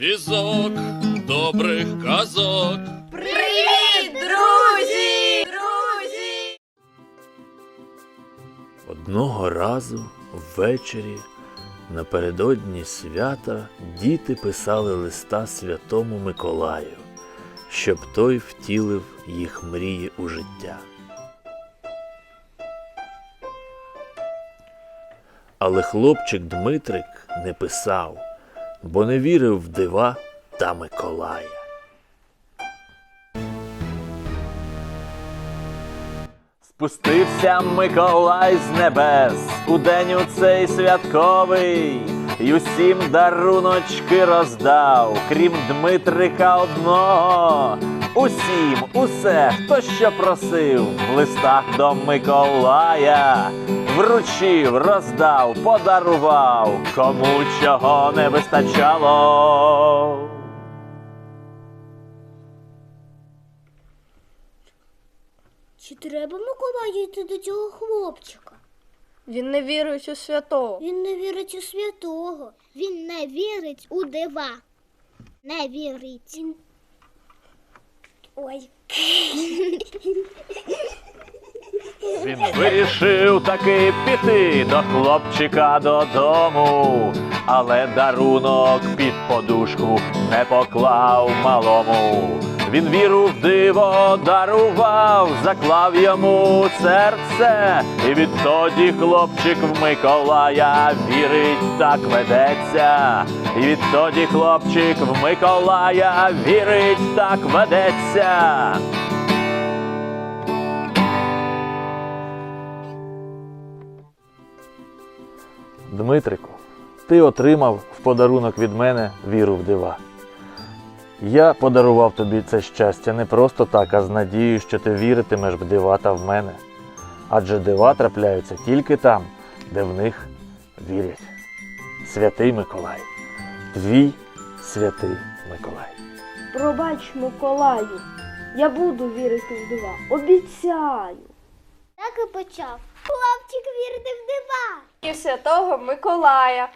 Візок добрих казок. Привіт, друзі! Друзі! Одного разу ввечері напередодні свята діти писали листа святому Миколаю, щоб той втілив їх мрії у життя. Але хлопчик Дмитрик не писав, бо не вірив в дива та Миколая. Спустився Миколай з небес у день у цей святковий, й усім даруночки роздав, крім Дмитрика одного. Усім, усе, хто що просив, в листах до Миколая, вручив, роздав, подарував, кому чого не вистачало. Чи треба Миколаю йти до цього хлопчика? Він не вірує у святого. Він не вірить у святого. Він не вірить у дива. Не вірить. Він вирішив таки піти до хлопчика додому, але дарунок під подушку не поклав малому. Він віру в диво дарував, заклав йому серце, і відтоді хлопчик в Миколая вірить, так ведеться. І відтоді хлопчик в Миколая вірить, так ведеться. Дмитрику, ти отримав в подарунок від мене віру в дива. Я подарував тобі це щастя не просто так, а з надією, що ти віритимеш в дива та в мене. Адже дива трапляються тільки там, де в них вірять. Святий Миколай, твій святий Миколай. Пробач, Миколаю, я буду вірити в дива. Обіцяю. Так і почав. Хлопчик вірити в дива і Святого Миколая.